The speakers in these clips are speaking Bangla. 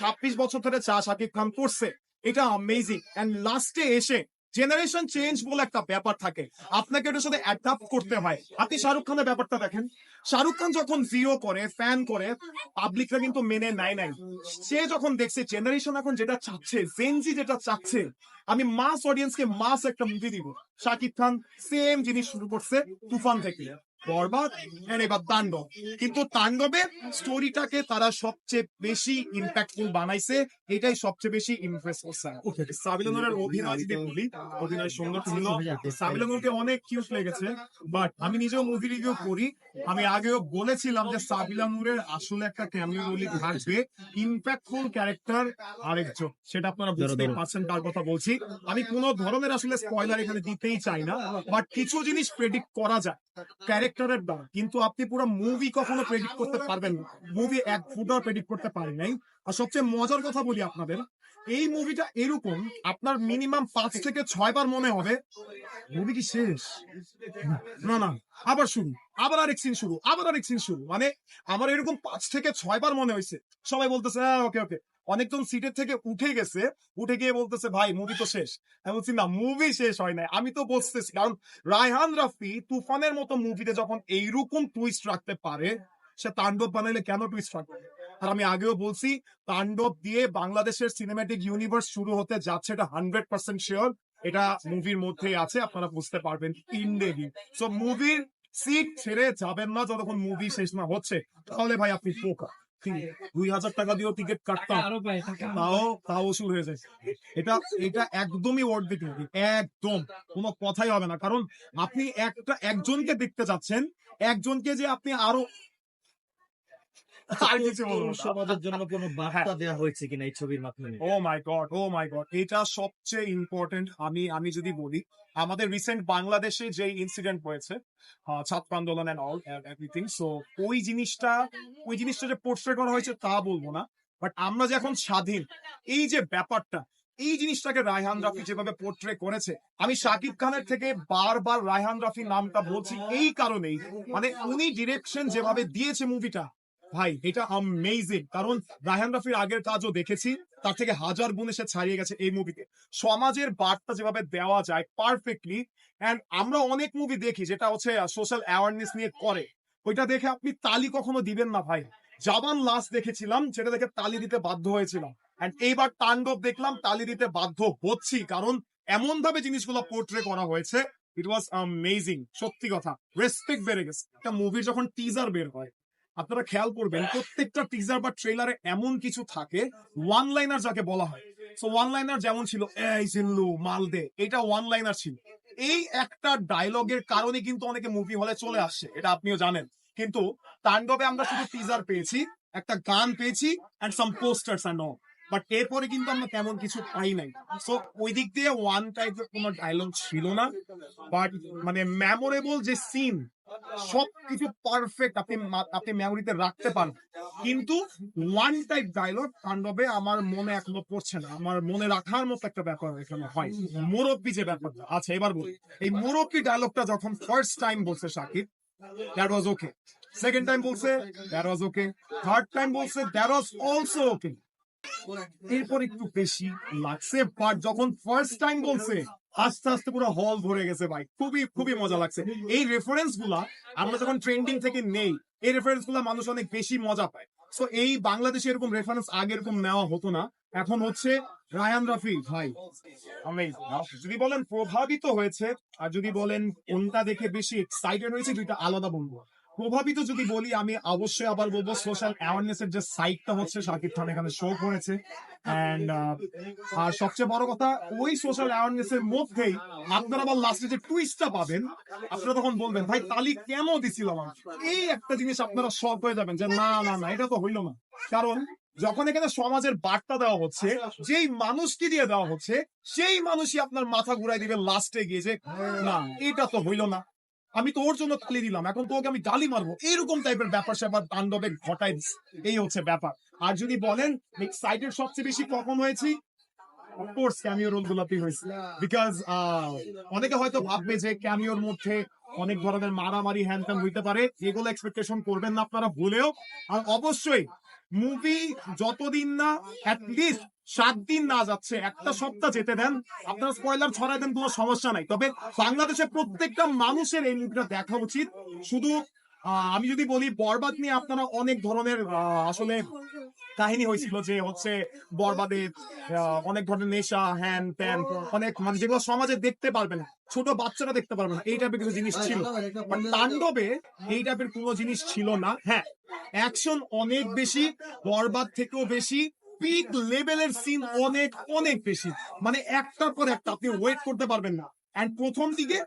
ছাব্বিশ বছর ধরে চা শাকিব খান করছে, এটা অ্যামেজিং এন্ড লাস্টে এসে জেনারেশন চেঞ্জ বলে একটা ব্যাপার থাকে। আপনাকে এটার সাথে অ্যাডাপ্ট করতে হয়। আপনি শাহরুখ খানের ব্যাপারটা দেখেন। শাহরুখ খান যখন জিও করে ফ্যান করে পাবলিকরা কিন্তু মেনে নেয় নাই। সে যখন দেখছে জেনারেশন এখন যেটা চাচ্ছে জেনজি যেটা চাচ্ছে, আমি মাস অডিয়েন্সকে মাস একটা মুভি দিব। শাকিব খান সেম জিনিস শুরু করছে তুফান থেকে। বরবাদ and এবার তাণ্ডব। কিন্তু তাণ্ডবের স্টোরিটাকে তারা সবচেয়ে বেশি ইম্প্যাক্টফুল বানাইছে এটাই সবচেয়ে বেশি ইমপ্রেস করছে। সাবিলানুরের অভিনয় যদি বলি অভিনয় সুন্দর ছিল। সাবিলানুরকে অনেক কিউট লেগেছে বাট আমি নিজেও মুভি রিভিউ করি। আমি আগেও বলেছিলাম যে সাবিলানুরের আসলে একটা ক্যামিও রোলি থাকবে ইম্প্যাক্টফুল ক্যারেক্টার আরেকজন। সেটা আপনারা বুঝতে পারছেন কার কথা বলছি। আমি কোন ধরনের আসলে স্পয়লার এখানে দিতেই চাই না বাট কিছু জিনিস প্রেডিক্ট করা যায়। ক্যারেক্টারের দ্বারা কিন্তু আপনি পুরো মুভি কখনো প্রেডিক্ট করতে পারবেন না। মুভি এক ফুটাও প্রেডিক্ট করতে পারি নাই। আর সবচেয়ে মজার কথা বলি আপনাদের, এই মুভিটা এরকম, আপনার মিনিমাম পাঁচ থেকে ছয় বার মনে হবে মুভি কি শেষ? না না, আবার শুরু, আবার আরেক সিন শুরু, আবার আরেক সিন শুরু। মানে আমার এরকম পাঁচ থেকে ছয় বার মনে হয়েছে। সবাই বলতেছে হ্যাঁ ওকে ওকে অনেকজন সিটের থেকে উঠে গেছে, উঠে গিয়ে বলতেছে, ভাই মুভি তো শেষ। বলছি, না মুভি শেষ হয় নাই। আমি তো বলতেছি, কারণ রায়হান রাফি তুফানের মতো মুভিতে যখন এইরকম টুইস্ট রাখতে পারে, সে তাণ্ডব বানাইলে কেন টুইস্ট রাখবে? আর আমি আগেও বলছি, তাণ্ডব দিয়ে বাংলাদেশের সিনেমাটিক ইউনিভার্স শুরু হতে যাচ্ছে, এটা হান্ড্রেড পার্সেন্ট শিওর এটা মুভির মধ্যেই আছে, আপনারা বুঝতে পারবেন ইনডেডি সো মুভির সিট ছেড়ে যাবেন না যতক্ষণ মুভি শেষ না হচ্ছে। তাহলে ভাই, আপনি পোকা দুই হাজার টাকা দিয়েও টিকিট কাটতাম। তাও তাও শুরু হয়ে যায়। এটা এটা একদমই ওয়ার্ড একদম। কোনো কথাই হবে না। কারণ আপনি একটা একজনকে দেখতে যাচ্ছেন একজনকে যে আপনি আরও সমাজের জন্য কোনো বার্তা দেওয়া হয়েছে কিনা এই ছবির মাধ্যমে? ও মাই গড ও মাই গড এটা সবচেয়ে ইম্পর্টেন্ট আমি আমি যদি বলি আমাদের রিসেন্ট বাংলাদেশে যে ইনসিডেন্ট হয়েছে আহ, ছাত্র আন্দোলন এন্ড অল এভরিথিং সো ওই জিনিসটা ওই জিনিসটা যে পোর্ট্রে করা হয়েছে তা বলব না বাট আমরা যে এখন স্বাধীন, এই যে ব্যাপারটা, এই জিনিসটাকে রায়হান রাফি যেভাবে পোর্ট্রে করেছে, আমি শাকিব খানের থেকে বারবার রায়হান রাফি নামটা বলছি এই কারণেই মানে উনি ডিরেকশন যেভাবে দিয়েছে মুভিটা ভাই, এটা অ্যামেজিং কারণ রায়হান রাফির আগের কাজও দেখেছি, তার থেকে হাজার গুণে সে ছাড়িয়ে গেছে এই মুভিতে সমাজের বার্তা যেভাবে দেওয়া যায় পারফেক্টলি অ্যান্ড আমরা অনেক মুভি দেখি যেটা হচ্ছে সোশ্যাল অ্যাওয়ারনেস নিয়ে করে। ওইটা দেখে আপনি তালি কখনো দিবেন না ভাই। জাবান লাস্ট দেখেছিলাম সেটা দেখে তালি দিতে বাধ্য হয়েছিলাম। এইবার তাণ্ডব দেখলাম, তালি দিতে বাধ্য হচ্ছি, কারণ এমন ভাবে জিনিসগুলো পোর্ট্রে করা হয়েছে। ইট ওয়াজ অ্যামেজিং সত্যি কথা। রেসপেক্ট বেড়ে গেছে। একটা মুভির যখন টিজার বের হয়, আপনারা খেয়াল করবেন, প্রত্যেকটা টিজার বা ট্রেলারে এমন কিছু থাকে ওয়ান লাইনার যাকে বলা হয়। সো ওয়ান লাইনার যেমন ছিল, এই জিল্লু মালদে এটা ওয়ান লাইনার ছিল। এই একটা ডায়লগের কারণে কিন্তু অনেকে মুভি হলে চলে আসছে এটা আপনিও জানেন। কিন্তু তাণ্ডবে আমরা শুধু টিজার পেয়েছি, একটা গান পেয়েছি and some posters and all but এরপরে কিন্তু আমরা তেমন কিছু পাই নাই। সো ওই দিক দিয়ে ওয়ান টাইপের কোনো ডায়লগ ছিল না। বাট মানে মেমোরেবল যে সিন সবকিছু পারফেক্ট আপনি আপনি মেমোরিতে রাখতে পারেন। কিন্তু ওয়ান টাইপ ডায়লগ তাণ্ডবে আমার মনে এখনও পড়ছে না। আমার মনে রাখার মতো একটা ব্যাপার এখানে হয়। মুরব্বী যে ব্যাপারটা আচ্ছা এবার বলি। এই মুরব্বী ডায়লগটা যখন ফার্স্ট টাইম বলছে Sakib that was okay second time বলছে that was okay third time বলছে দ্যাট ওয়াজ অলসো ওকে এরপর একটু বেশি লাগছে বাট যখন ফার্স্ট টাইম বলছে, আস্তে আস্তে পুরো হল ভরে গেছে ভাই। খুবই খুবই মজা লাগছে। এই রেফারেন্সগুলা আমরা যখন ট্রেন্ডিং থেকে নেই, এই রেফারেন্সগুলা মানুষ অনেক বেশি মজা পায়। সো এই বাংলাদেশে এরকম রেফারেন্স আগে এরকম নেওয়া হতো না। এখন হচ্ছে রায়ান রাফি ভাই. যদি বলেন প্রভাবিত হয়েছে, আর যদি বলেন কোনটা দেখে বেশি এক্সাইটেড হয়েছে, দুইটা আলাদা বলব। প্রভাবিত যদি বলি, আমি অবশ্যই আবার বলব সোশ্যাল অ্যাওয়ারনেস এর যে সাইটটা হচ্ছে, শাকিব খান এখানে শো করেছে। এন্ড আর সবচেয়ে বড় কথা, ওই সোশ্যাল অ্যাওয়ারনেস এর মধ্যেই আপনারা আবার লাস্টে যে টুইস্টটা পাবেন, আপনারা তখন বলবেন, ভাই, তালি কেন দিছিল এই একটা জিনিস আপনারা শক হয়ে যাবেন যে, না না না, এটা তো হইল না। কারণ যখন এখানে সমাজের বার্তা দেওয়া হচ্ছে যেই মানুষকে দিয়ে দেওয়া হচ্ছে সেই মানুষই আপনার মাথা ঘুরাই দিবে লাস্টে গিয়ে যে না এটা তো হইল না। আমি তো ওর জন্য তালি দিলাম এখন তোকে আমি গালি মারবো। এইরকম টাইপের ব্যাপার স্যাপার তাণ্ডবে ঘটাই। এই হচ্ছে ব্যাপার। আর যদি বলেন এক্সাইটেড সবচেয়ে বেশি কখন হয়েছি? অফকোর্স ক্যামিও হয়েছে। বিকজ অনেকে হয়তো ভাববে যে ক্যামিওর মধ্যে অনেক ধরনের মারামারি হ্যান ত্যান হইতে পারে। এগুলো এক্সপেকটেশন করবেন না আপনারা ভুলেও। আর অবশ্যই মুভি যতদিন না লিস্ট সাত দিন না যাচ্ছে, একটা সপ্তাহ যেতে দেন, আপনারা স্পয়লার ছড়াই দেন, কোনো সমস্যা নাই। তবে বাংলাদেশের প্রত্যেকটা মানুষের এই মুভিটা দেখা উচিত। শুধু আমি যদি বলি, বরবাদ নিয়ে আপনারা অনেক ধরনের আসলে কাহিনী হয়েছিল যে হচ্ছে বরবাদে অনেক ধরনের নেশা, হ্যান ত্যান, অনেক মানে যেগুলো সমাজে দেখতে পারবে না, ছোট বাচ্চারা দেখতে পারবে না, এই টাইপের কিছু জিনিস ছিল। তাণ্ডবে এই টাইপের কোনো জিনিস ছিল না। হ্যাঁ অ্যাকশন অনেক বেশি, বরবাদ থেকেও বেশি পিক লেভেলের সিন অনেক অনেক বেশি। মানে একটার পর একটা, আপনি ওয়েট করতে পারবেন না। প্রথম দিকে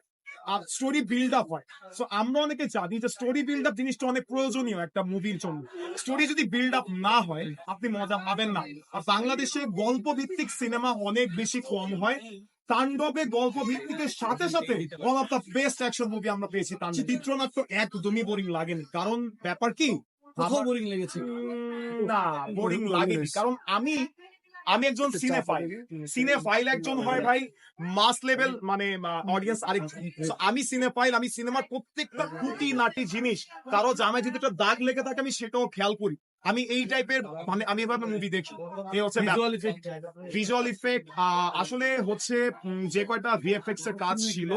স্টোরি বিল্ড আপ হয়। সো আমরা অনেকে জানি যে স্টোরি বিল্ড আপ জিনিসটা অনেক প্রয়োজনীয় একটা মুভির জন্য। স্টোরি যদি বিল্ড আপ না হয় আপনি মজা পাবেন না। আর বাংলাদেশে গল্প ভিত্তিক সিনেমা অনেক বেশি কম হয়। তাণ্ডবে গল্প ভিত্তিকের সাথে সাথে one of the best action movie আমরা পেয়েছি তাণ্ডব। চিত্রনাট্য একদমই বোরিং লাগেনি। কারণ ব্যাপার কি? বোরিং লেগেছে। না বোরিং লাগেনি। কারণ আমি আমি একজন সিনেফাইল সিনেফাইল সিনে ফাইল একজন হয় ভাই মাস লেভেল মানে অডিয়েন্স আরেক আমি সিনেফাইল আমি সিনেমার প্রত্যেকটা খুঁটি নাটি জিনিস কারও জামায় যদি একটা দাগ লেগে থাকে আমি সেটাও খেয়াল করি। আমি এই টাইপের মানে আমি এভাবে মুভি দেখি। এই হচ্ছে ভিজুয়াল ইফেক্ট আসলে হচ্ছে যে কয়টা ভিএফএক্স এর কাজ ছিল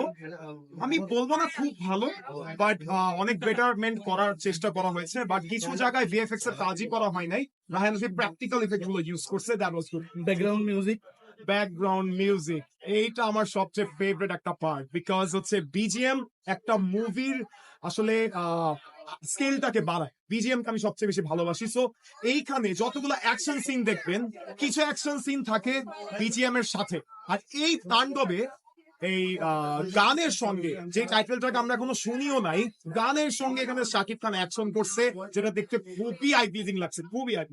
আমি বলব না খুব ভালো বাট অনেক বেটারমেন্ট করার চেষ্টা করা হয়েছে বাট কিছু জায়গায় ভিএফএক্স এর কাজই করা হয় নাই। রাহান প্র্যাকটিক্যাল ইফেক্টগুলো ইউজ করছে that was good background music background music এইটা আমার সবচেয়ে ফেভারিট একটা পার্ট বিকজ হচ্ছে বিজিএম একটা মুভির আসলে স্কেলটাকে বাড়ায়। বিজিএম কে আমি সবচেয়ে বেশি ভালোবাসি। সো এইখানে যতগুলো অ্যাকশন সিন দেখবেন, কিছু অ্যাকশন সিন থাকে বিজিএম এর সাথে। আর এই তাণ্ডবে এই গানের সঙ্গে, যে টাইটেলটাকে আমরা এখনও শুনিও নাই, গানের সঙ্গে এখানে শাকিব খান অ্যাকশন করছে, যেটা দেখতে খুবই আই লাগছে, খুবই আই